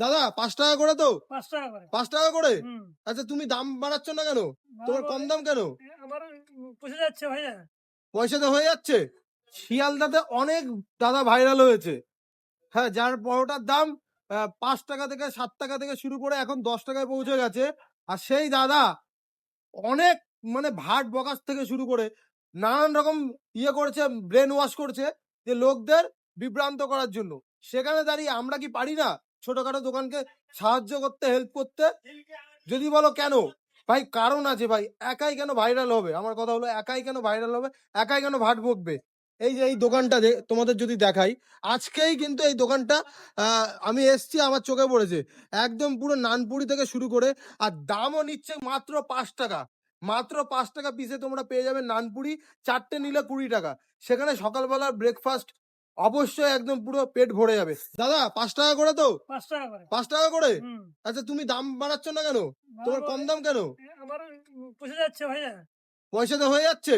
দাদা পাঁচ টাকা করে তো। পাঁচ টাকা করে। পাঁচ টাকা করে? আচ্ছা তুমি দাম বাড়াচ্ছ না কেন? তোমার কম দাম কেন? আমার পুষে যাচ্ছে ভাইয়া। পয়সাতে হয়ে যাচ্ছে। শিয়ালদাতে অনেক দাদা ভাইরাল হয়েছে। হ্যাঁ যার পরোটার দাম পাঁচ টাকা থেকে সাত টাকা থেকে শুরু করে এখন দশ টাকায় পৌঁছে গেছে। আর সেই দাদা অনেক মানে ভাট বকাস থেকে শুরু করে নানান রকম ইয়ে করেছে ব্রেন ওয়াশ করছে যে লোকদের বিভ্রান্ত করার জন্য। সেখানে দাঁড়িয়ে আমরা কি পারি না? ছোটখাটো দোকানকে সাহায্য করতে হেল্প করতে। যদি বলো কেন? ভাই, কারণ আছে ভাই, একাই কেন ভাইরাল হবে? আমার কথা হলো, একাই কেন ভাইরাল হবে? একাই কেন ভাট বকবে? এই যে, এই দোকানটা তোমাদের যদি দেখাই, আজকেই কিন্তু এই দোকানটা আমি এসছি, আমার চোখে পড়েছে। একদম পুরো নানপুরি থেকে শুরু করে, আর দামও নিচ্ছে মাত্র পাঁচ টাকা। মাত্র পাঁচ টাকা পিসে তোমরা পেয়ে যাবে নানপুরি, চারটে নিলে কুড়ি টাকা। সেখানে সকালবেলার ব্রেকফাস্ট অবশ্যই একদম পুরো পেট ভরে যাবে। দাদা পাঁচ টাকা করে তো? পাঁচ টাকা করে। পাঁচ টাকা করে? আচ্ছা তুমি দাম বাড়াচ্ছ না কেন? তোমার কম দাম কেন? আমার পুষে যাচ্ছে ভাইয়া। পয়সাতে হয়ে যাচ্ছে।